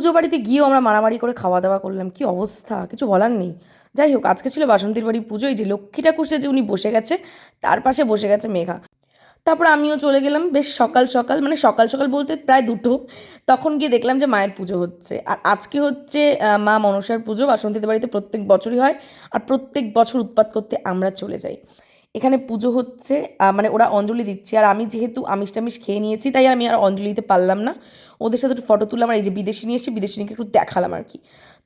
পুজো বাড়িতে গিয়েও আমরা মারামারি করে খাওয়া দাওয়া করলাম। কি অবস্থা? কিছু বলার নেই। যাই হোক, আজকে ছিল বাসন্তীর বাড়ি পুজো। এই যে লক্ষ্মী ঠাকুর যে উনি বসে গেছে, তার পাশে বসে গেছে মেঘা। তারপর আমিও চলে গেলাম বেশ সকাল সকাল মানে সকাল সকাল বলতে প্রায় দুটো। তখন গিয়ে দেখলাম যে মায়ের পুজো হচ্ছে। আর আজকে হচ্ছে মা মনসার পুজো। বাসন্তীদের বাড়িতে প্রত্যেক বছরই হয়। আর প্রত্যেক বছর উৎপাত করতে আমরা চলে যাই। এখানে পুজো হচ্ছে মানে ওরা অঞ্জলি দিচ্ছে। আর আমি যেহেতু আমিষ টামিষ খেয়ে নিয়েছি, তাই আমি আর অঞ্জলি দিতে পারলাম না। ওদের সাথে একটু ফটো তুললাম, আর এই যে বিদেশি নিয়ে এসে বিদেশিনীকে একটু দেখালাম আর কি।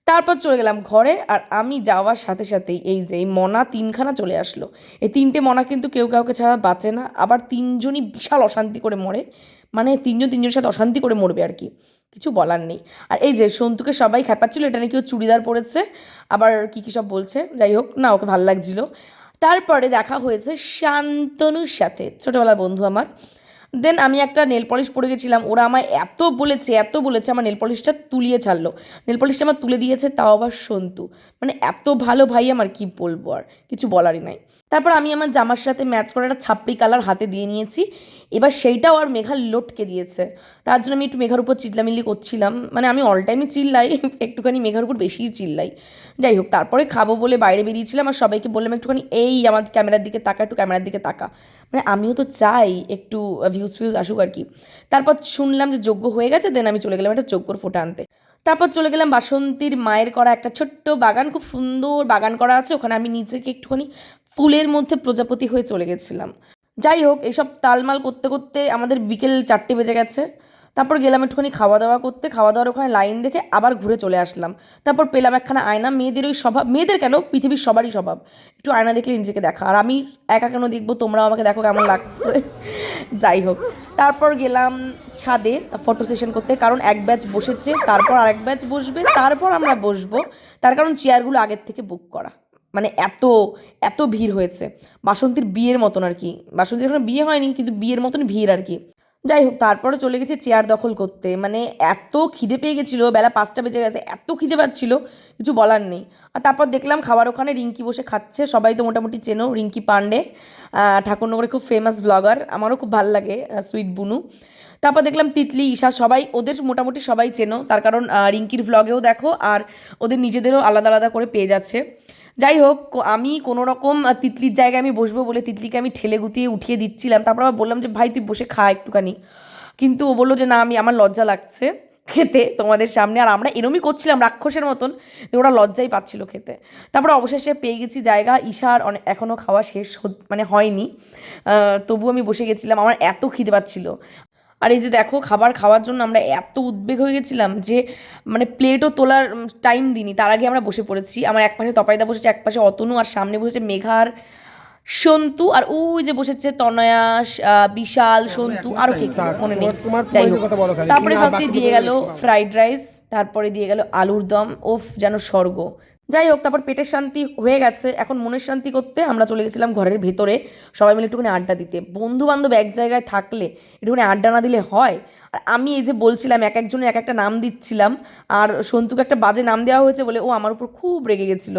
তারপর চলে গেলাম ঘরে, আর আমি যাওয়ার সাথে সাথেই এই যে এই মনা তিনখানা চলে আসলো। এই তিনটে মনা কিন্তু কেউ কাউকে ছাড়া বাঁচে না, আবার তিনজনই বিশাল অশান্তি করে মরে। মানে তিনজন তিনজনের সাথে অশান্তি করে মরবে আর কি, কিছু বলার নেই। আর এই যে সন্তুকে সবাই খেপাচ্ছিল এটা নাকি ও চুড়িদার পরেছে, আবার কী কী সব বলছে, যাই হোক, না, ওকে ভালো লাগছিল। তারপরে দেখা হয়েছে শান্তনুর সাথে, ছোটোবেলার বন্ধু আমার। দেন আমি একটা নেল পলিশ পরে গেছিলাম, ওরা আমায় এত বলেছে এত বলেছে, আমার নেল পলিশটা তুলিয়ে ছাড়লো। নেল পলিশটা আমার তুলে দিয়েছে, তাও আবার সন্তু। মানে এত ভালো ভাই আমার, কি বলব আর, কিছু বলারই নাই। তারপর আমি আমার জামার সাথে ম্যাচ করে একটা ছাপ্পি কালার হাতে দিয়ে নিয়েছি। এবার সেইটাও আর মেঘা লটকে দিয়েছে। তার জন্য আমি একটু মেঘার উপর চিল্লামিল্লি করছিলাম। মানে আমি অল টাইমই চিল্লাই, একটুখানি মেঘার উপর বেশিই চিল্লাই। যাই হোক, তারপরে খাব বলে বাইরে বেরিয়েছিলাম আর সবাইকে বললাম একটুখানি, এই আমার ক্যামেরার দিকে তাকা, একটু ক্যামেরার দিকে তাকা। মানে আমিও তো চাই একটু ভিউজ ফিউজ আসুক আর কি। তারপর শুনলাম যে যোগ্য হয়ে গেছে দেন আমি চলে গেলাম একটা যোগ্যর ফোটা আনতে। তারপর চলে গেলাম বাসন্তীর মায়ের করা একটা ছোট্ট বাগান, খুব সুন্দর বাগান করা আছে। ওখানে আমি নিজেকে একটুখানি ফুলের মধ্যে প্রজাপতি হয়ে চলে গেছিলাম। যাই হোক এইসব তালমাল করতে করতে আমাদের বিকেল চারটে বেজে গেছে। তারপর গেলাম একটুখানি খাওয়া দাওয়া করতে। খাওয়া দাওয়ার ওখানে লাইন দেখে আবার ঘুরে চলে আসলাম। তারপর পেলাম একখানা আয়না। মেয়েদের ওই স্বভাব, মেয়েদের কেন? পৃথিবীর সবারই স্বভাব। একটু আয়না দেখলে নিজেকে দেখা। আর আমি একা কেন দেখব? তোমরাও আমাকে দেখো কেমন লাগছে। যাই হোক, তারপর গেলাম ছাদে ফটো সেশন করতে। কারণ এক ব্যাচ বসেছে, তারপর আরেক ব্যাচ বসবে, তারপর আমরা বসবো। তার কারণ চেয়ারগুলো আগের থেকে বুক করা। মানে এত এত ভিড় হয়েছে। বাসন্তীর বিয়ের মতন আর কি। বাসন্তীর এখনও বিয়ে হয়নি, কিন্তু বিয়ের মতন ভিড় আর কি। যাই হোক, তারপরে চলে গেছি চেয়ার দখল করতে। মানে এত খিদে পেয়ে গেছিল, বেলা পাঁচটা বেজে গেছে, এত খিদে পাচ্ছিল, কিছু বলার নেই। আর তারপর দেখলাম খাবার ওখানে রিঙ্কি বসে খাচ্ছে, সবাই তো মোটামুটি চেনো, রিঙ্কি পান্ডে ঠাকুরনগরে খুব ফেমাস ব্লগার আমারও খুব ভালো লাগে সুইট বুনু। তারপর দেখলাম তিতলি, ঈশা, সবাই, ওদের মোটামুটি সবাই চেনো, তার কারণ রিঙ্কির ভ্লগেও দেখো, আর ওদের নিজেদেরও আলাদা আলাদা করে পেজ আছে। যাই হোক আমি কোনো রকম তিতলির জায়গায় আমি বসবো বলে তিতলিকে আমি ঠেলে গুতিয়ে উঠিয়ে দিচ্ছিলাম। তারপর আবার বললাম যে, ভাই, তুই বসে খা একটুখানি। কিন্তু ও বলল যে, না, আমি, আমার লজ্জা লাগছে খেতে তোমাদের সামনে। আর আমরা এরমই করছিলাম রাক্ষসের মতন যে, ওরা লজ্জাই পাচ্ছিল খেতে। তারপর অবশেষে পেয়ে গেছি জায়গা। ঈশার অনেক এখনও খাওয়া শেষ মানে হয়নি। তবু আমি বসে গেছিলাম। আমার এত খিদে পাচ্ছিল। আর এই যে দেখো খাবার খাওয়ার জন্য আমরা এত উদ্বেগ হয়ে গেছিলাম যে মানে প্লেটও তোলার টাইম দিইনি। তার আগে আমরা বসে পড়েছি। আমার এক পাশে তপাইদা বসেছে এক পাশে অতনু আর সামনে বসেছে মেঘার সন্তু। আর ওই যে বসেছে তনয়া আহ, বিশাল সন্তু আরও কে মনে নেই। যাই হোক। তারপরে ফার্স্টে দিয়ে গেল ফ্রাইড রাইস তারপরে দিয়ে গেল আলুর দম। ওফ যেন স্বর্গ। যাই হোক, তারপর পেটের শান্তি হয়ে গেছে। এখন মনের শান্তি করতে আমরা চলে গেছিলাম ঘরের ভেতরে। সবাই মিলে একটুখানি আড্ডা দিতে। বন্ধু বান্ধব এক জায়গায় থাকলে একটুখানি আড্ডা না দিলে হয়? আর আমি এই যে বলছিলাম, এক একজনের এক একটা নাম দিচ্ছিলাম, আর সন্তুকে একটা বাজে নাম দেওয়া হয়েছে বলে ও আমার উপর খুব রেগে গেছিল।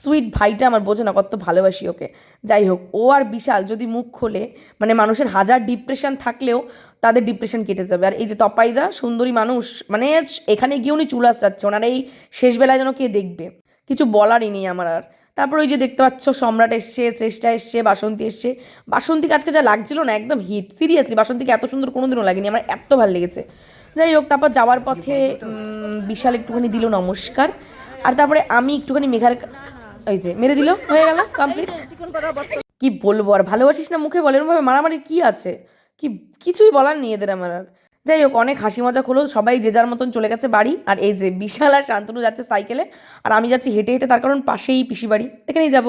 সুইট ভাইটা আমার বোঝে না, কত ভালোবাসি ওকে। যাই হোক, ও আর বিশাল যদি মুখ খোলে মানে মানুষের হাজার ডিপ্রেশন থাকলেও তাদের ডিপ্রেশন কেটে যাবে। আর এই যে তপাইদা, সুন্দরী মানুষ মানে এখানে গিয়ে উনি চুল আসতে ওনার এই শেষবেলায় যেন কে দেখবে? কিছু বলারই নেই আমার আর। তারপর ওই যে দেখতে পাচ্ছ, সম্রাট এসছে শ্রেষ্ঠা এসছে, বাসন্তী এসছে। বাসন্তীকে আজকে যা লাগছিল না, একদম হিট সিরিয়াসলি বাসন্তীকে এত সুন্দর কোনোদিনও লাগেনি, আমার এত ভালো লেগেছে। যাই হোক, তারপর যাওয়ার পথে বিশাল একটুখানি দিল নমস্কার। আর তারপরে আমি একটুখানি মেঘার ওই যে, মেরে দিল, হয়ে গেল কমপ্লিট কি বলব আর, ভালোবাসিস না মুখে বলে, এরকমভাবে মারামারি কি আছে? কি, কিছুই বলার নেই এদের আমার আর। যাই হোক, অনেক হাসি মজা হলো। সবাই যে যার মতন চলে গেছে বাড়ি। আর এই যে বিশাল আর শান্তনু যাচ্ছে সাইকেলে। আর আমি যাচ্ছি হেঁটে হেঁটে, তার কারণ পাশেই পিসি বাড়ি এখানেই যাব।